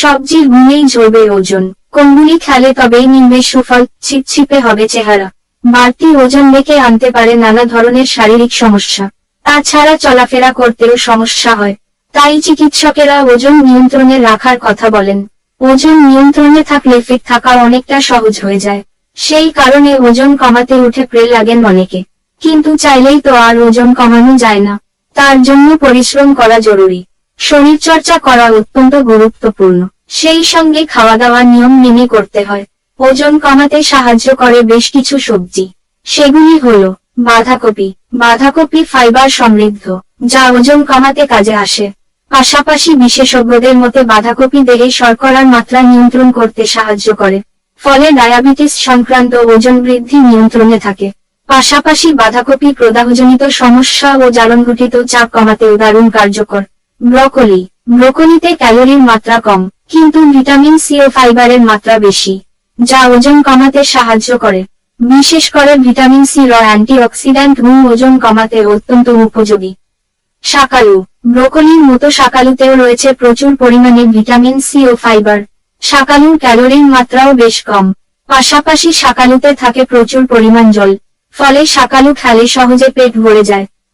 সবজির গুণেই ঝরবে ওজন। কোনগুলি খেলে তবেই মিলবে সুফল ছিপছিপে হবে চেহারা। বাড়তি ওজন ডেকে আনতে পারে নানা ধরনের শারীরিক সমস্যা। তাছাড়া চলাফেরা করতেও সমস্যা হয়। তাই চিকিৎসকেরা ওজন নিয়ন্ত্রণে রাখার কথা বলেন। ওজন নিয়ন্ত্রণে থাকলে ফিট থাকা অনেকটা সহজ হয়ে যায়। সেই কারণে ওজন কমাতে উঠে প্রে লাগেন অনেকে। কিন্তু চাইলেই তো আর ওজন কমানো যায় না। তার জন্য পরিশ্রম করা জরুরি। শরীরচর্চা করা অত্যন্ত গুরুত্বপূর্ণ। সেই সঙ্গে খাওয়া দাওয়া নিয়ম মেনে করতে হয়। ওজন কমাতে সাহায্য করে বেশ কিছু সবজি। সেগুলি হল, বাঁধাকপি। বাঁধাকপি ফাইবার সমৃদ্ধ, যা ওজন কমাতে কাজে আসে। পাশাপাশি বিশেষজ্ঞদের মতে বাঁধাকপি দেহে শর্করার মাত্রা নিয়ন্ত্রণ করতে সাহায্য করে, ফলে ডায়াবেটিস সংক্রান্ত ওজন বৃদ্ধি নিয়ন্ত্রণে থাকে। পাশাপাশি বাঁধাকপি প্রদাহজনিত সমস্যা ও জ্বালনঘটিত চাপ কমাতেও দারুণ কার্যকর। ব্রকলি। ব্রকলিতে ক্যালোরির মাত্রা কম, কিন্তু ভিটামিন সি ও ফাইবারের মাত্রা বেশি, যা ওজন কমাতে সাহায্য করে। বিশেষ করে ভিটামিন সি র অ্যান্টিঅক্সিডেন্ট গুণ ওজন কমাতে অত্যন্ত উপযোগী। শাকালু। ব্রোকলির মতো শাকালুতেও রয়েছে প্রচুর পরিমাণে ভিটামিন সি ও ফাইবার। শাকালুর ক্যালোরির মাত্রাও বেশ কম। পাশাপাশি শাকালুতে থাকে প্রচুর পরিমাণ জল, ফলে শাকালু খেলে সহজে পেট ভরে যায়।